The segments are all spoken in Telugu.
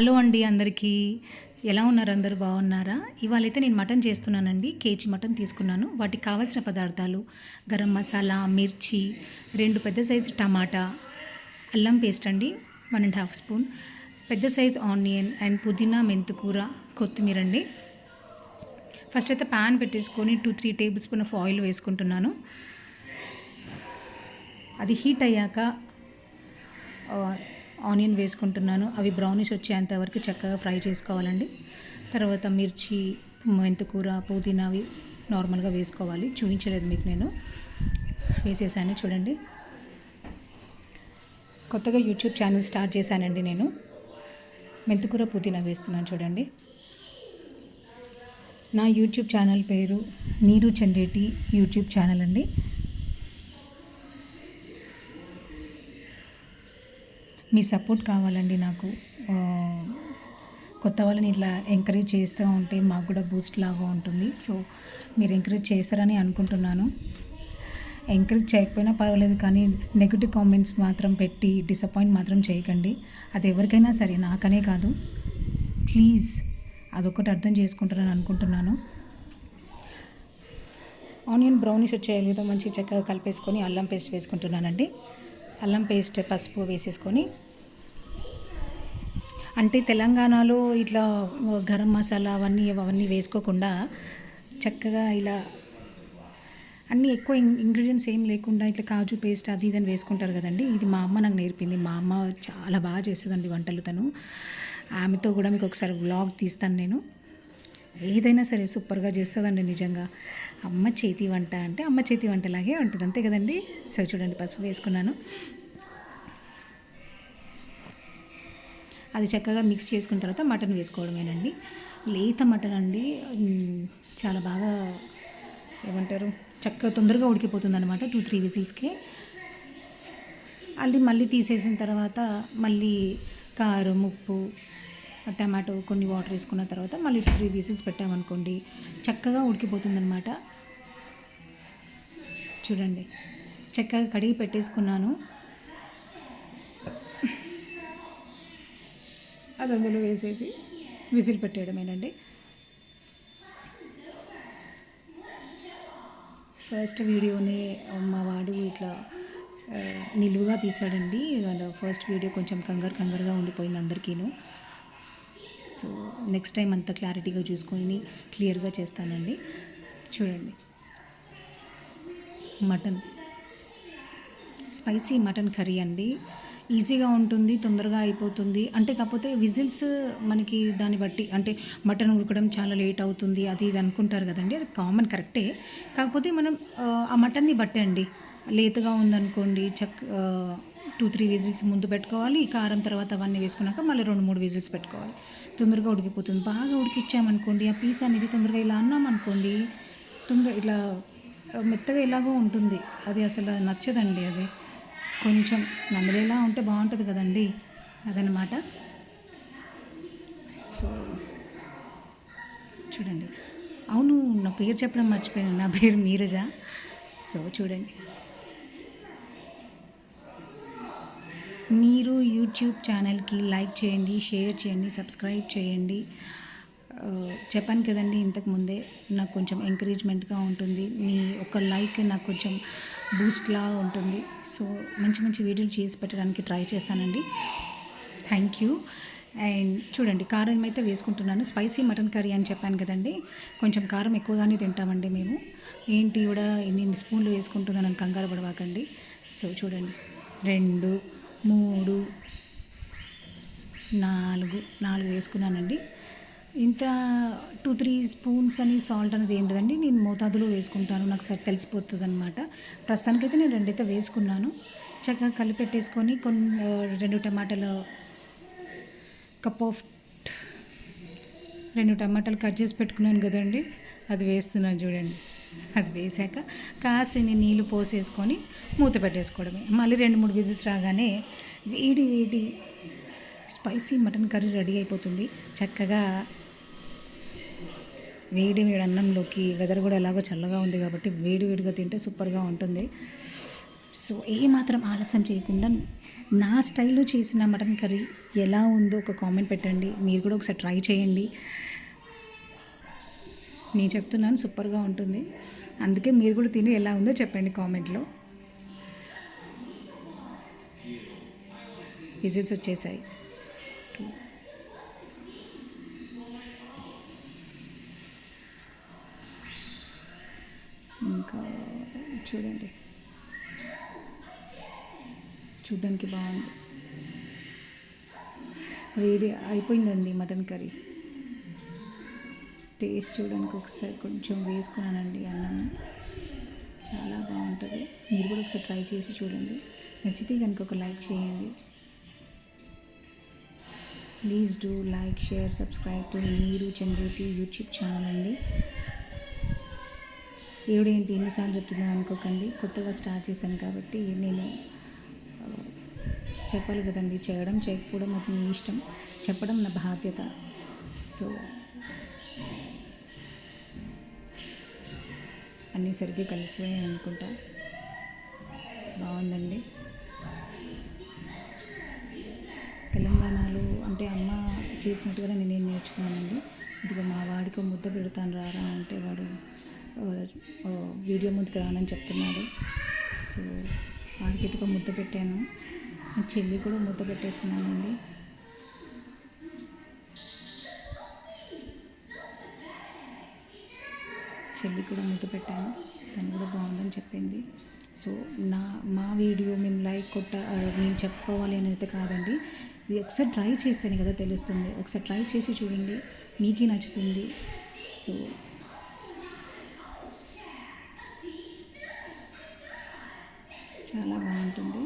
హలో అండి అందరికీ. ఎలా ఉన్నారు అందరూ? బాగున్నారా? ఇవాళ అయితే నేను మటన్ చేస్తున్నానండి. కేజీ మటన్ తీసుకున్నాను. వాటికి కావాల్సిన పదార్థాలు గరం మసాలా మిర్చి రెండు పెద్ద సైజు టమాటా అల్లం పేస్ట్ అండి వన్ అండ్ హాఫ్ స్పూన్ పెద్ద సైజ్ ఆనియన్ అండ్ పుదీనా మెంతుకూర కొత్తిమీర అండి. ఫస్ట్ అయితే ప్యాన్ పెట్టేసుకొని two three tablespoon of oil వేసుకుంటున్నాను. అది హీట్ అయ్యాక ఆనియన్ వేసుకుంటున్నాను. అవి బ్రౌనిష్ వచ్చేంత వరకు చక్కగా ఫ్రై చేసుకోవాలండి. తర్వాత మిర్చి మెంతికూర పుదీనా అవి నార్మల్గా వేసుకోవాలి. చూపించలేదు మీకు నేను. వేసేసాను చూడండి. కొత్తగా యూట్యూబ్ ఛానల్ స్టార్ట్ చేశానండి నేను. మెంతికూర పుదీనా వేస్తున్నాను చూడండి. నా యూట్యూబ్ ఛానల్ పేరు నీరు చండేటి యూట్యూబ్ ఛానల్ అండి. మీ సపోర్ట్ కావాలండి నాకు. కొత్త వాళ్ళని ఇట్లా ఎంకరేజ్ చేస్తూ ఉంటే మాకు కూడా బూస్ట్ లాగా ఉంటుంది. సో మీరు ఎంకరేజ్ చేస్తారని అనుకుంటున్నాను. ఎంకరేజ్ చేయకపోయినా పర్వాలేదు కానీ నెగిటివ్ కామెంట్స్ మాత్రం పెట్టి డిసప్పాయింట్ మాత్రం చేయకండి. అది ఎవరికైనా సరే నాకనే కాదు. ప్లీజ్ అదొకటి అర్థం చేసుకుంటారని అనుకుంటున్నాను. ఆనియన్ బ్రౌనిష్ వచ్చే ఏదో మంచి చక్కగా కలిపేసుకొని అల్లం పేస్ట్ వేసుకుంటున్నానండి. అల్లం పేస్ట్ పసుపు వేసేసుకొని అంటే తెలంగాణలో ఇట్లా గరం మసాలా అవన్నీ అవన్నీ వేసుకోకుండా చక్కగా ఇలా అన్నీ ఎక్కువ ఇంగ్రీడియంట్స్ ఏం లేకుండా ఇట్లా కాజు పేస్ట్ అది ఇది అని వేసుకుంటారు కదండి. ఇది మా అమ్మ నాకు నేర్పింది. మా అమ్మ చాలా బాగా చేస్తుందండి వంటలు తను. ఆమెతో కూడా మీకు ఒకసారి వ్లాగ్ తీస్తాను నేను. ఏదైనా సరే సూపర్గా చేస్తుందండి నిజంగా. అమ్మ చేతి వంట అంటే అమ్మ చేతి వంటలాగే ఉంటుంది. అంతే కదండి? సో చూడండి పసుపు వేసుకున్నాను. అది చక్కగా మిక్స్ చేసుకున్న తర్వాత మటన్ వేసుకోవడమేనండి. లేత మటన్ అండి. చాలా బాగా ఏమంటారు? చక్కగా తొందరగా ఉడికిపోతుంది అనమాట టూ త్రీ విజిల్స్కి. అది మళ్ళీ తీసేసిన తర్వాత మళ్ళీ కారం ఉప్పు టమాటో కొన్ని వాటర్ వేసుకున్న తర్వాత మళ్ళీ త్రీ పీసెస్ పెట్టామనుకోండి చక్కగా ఉడికిపోతుందనమాట చూడండి చక్కగా కడిగి పెట్టేసుకున్నాను. అది అందులో వేసేసి విజిల్ పెట్టేయడమేనండి ఫస్ట్ వీడియోని మా వాడు ఇట్లా నిలువుగా తీసాడండి ఫస్ట్ వీడియో కొంచెం కంగారు కంగారుగా ఉండిపోయింది అందరికీను. సో నెక్స్ట్ టైం అంత క్లారిటీగా చూసుకొని క్లియర్గా చేస్తానండి. చూడండి. మటన్. స్పైసీ మటన్ కర్రీ అండి. ఈజీగా ఉంటుంది తొందరగా అయిపోతుంది. అంటే కాకపోతే విజిల్స్ మనకి దాన్ని బట్టి అంటే మటన్ ఉడకడం చాలా లేట్ అవుతుంది అది ఇది అనుకుంటారు కదండి అది కామన్ కరెక్టే కాకపోతే మనం ఆ, మటన్ని బట్టే అండి లేతగా ఉందనుకోండి చక్ టూ త్రీ విజిల్స్ ముందు పెట్టుకోవాలి కారం తర్వాత అవన్నీ వేసుకున్నాక మళ్ళీ రెండు మూడు విజిల్స్ పెట్టుకోవాలి. తొందరగా ఉడికిపోతుంది. బాగా ఉడికిచ్చామనుకోండి ఆ పీస్ అనేది తొందరగా ఇలా అన్నామనుకోండి తొందర ఇట్లా మెత్తగా ఎలాగో ఉంటుంది. అది అసలు నచ్చదండి అది. కొంచెం నమ్మలేలా ఉంటే బాగుంటుంది కదండి అదనమాట. సో చూడండి. అవును నా పేరు చెప్పడం మర్చిపోయాను. నా పేరు నీరజ. సో చూడండి. మీరు యూట్యూబ్ ఛానల్కి లైక్ చేయండి షేర్ చేయండి సబ్స్క్రైబ్ చేయండి. చెప్పాను కదండి ఇంతకు ముందే నాకు కొంచెం ఎంకరేజ్మెంట్గా ఉంటుంది. మీ ఒక లైక్ నాకు కొంచెం బూస్ట్లా ఉంటుంది. సో మంచి మంచి వీడియోలు చేసి పెట్టడానికి ట్రై చేస్తానండి. థ్యాంక్ యూ అండ్ చూడండి కారం అయితే వేసుకుంటున్నాను. స్పైసీ మటన్ కర్రీ అని చెప్పాను కదండి. కొంచెం కారం ఎక్కువగానే తింటామండి మేము. ఏంటి కూడా ఇన్ని స్పూన్లు వేసుకుంటున్నాను కంగారు పడవాకండి. సో చూడండి. రెండు మూడు నాలుగు నాలుగు వేసుకున్నానండి. ఇంత టూ త్రీ స్పూన్స్ అని సాల్ట్ అనేది ఏం లేదండి. నేను మోతాదులో వేసుకుంటాను. నాకు సరి తెలిసిపోతుంది అనమాట ప్రస్తుతానికైతే నేను రెండైతే వేసుకున్నాను. చక్కగా కలిపెట్టేసుకొని కొన్ని రెండు టమాటాలు కప్ ఆఫ్ రెండు టమాటాలు కట్ చేసి పెట్టుకున్నాను కదండి. అది వేస్తున్నాను చూడండి. అది వేసాక కాసిని నీళ్ళు పోసేసుకొని మూత పెట్టేసుకోవడమే. మళ్ళీ రెండు మూడు విజిల్స్ రాగానే వేడి వేడి స్పైసీ మటన్ కర్రీ రెడీ అయిపోతుంది. చక్కగా వేడి వేడి అన్నంలోకి వెదర్ కూడా ఎలాగో చల్లగా ఉంది కాబట్టి వేడి వేడిగా తింటే సూపర్గా ఉంటుంది. సో ఏ మాత్రం ఆలస్యం చేయకుండా నా స్టైల్లో చేసిన మటన్ కర్రీ ఎలా ఉందో ఒక కామెంట్ పెట్టండి. మీరు కూడా ఒకసారి ట్రై చేయండి. నేను చెప్తున్నాను సూపర్గా ఉంటుంది. అందుకే మీరు కూడా తిని ఎలా ఉందో చెప్పండి కామెంట్లో. విజిల్స్ వచ్చేసాయి. ఇంకా చూడండి. చూడడానికి బాగుంది. రెడీ అయిపోయిందండి మటన్ కర్రీ. టేస్ట్ చూడడానికి ఒకసారి కొంచెం వేసుకున్నానండి అన్నం. చాలా బాగుంటుంది. మీరు కూడా ఒకసారి ట్రై చేసి చూడండి. నచ్చితే కనుక ఒక లైక్ చేయండి. Please do like share subscribe to మీరు చంద్రటి యూట్యూబ్ ఛానల్ అండి. దేవుడేంటి ఎన్నిసార్లు చెప్తున్నాను అనుకోకండి. కొత్తగా స్టార్ట్ చేశాను కాబట్టి నేను చెప్పాలి కదండి. చేయడం చేయకపోవడం అది మీ ఇష్టం. చెప్పడం నా బాధ్యత. సో అన్నీ సరిగ్గా కలిసిపోయాయి అనుకుంటా. బాగుందండి. తెలంగాణలో అంటే అమ్మ చేసినట్టుగా నేను నేర్చుకున్నానండి. ఇదిగో మా వాడికి ముద్ద పెడతాను రారా అంటే వాడు వీడియో ముందుకు రానని చెప్తున్నాడు. సో వాడికి ఇదిగో ముద్ద పెట్టాను. చెల్లి కూడా ముద్ద పెట్టేస్తున్నానండి. అది కూడా ముద్దు పెట్టాను. తను కూడా బాగుందని చెప్పింది. సో నా మా వీడియో మేము లైక్ కొట్ట నేను చెప్పుకోవాలి అనేది కాదండి. ఇది ఒకసారి ట్రై చేస్తేనే కదా తెలుస్తుంది. ఒకసారి ట్రై చేసి చూడండి. మీకే నచ్చుతుంది. సో చాలా బాగుంటుంది.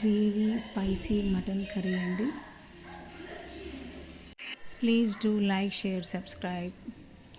గ్రేవీ స్పైసీ మటన్ కర్రీ అండి. Please do like share subscribe.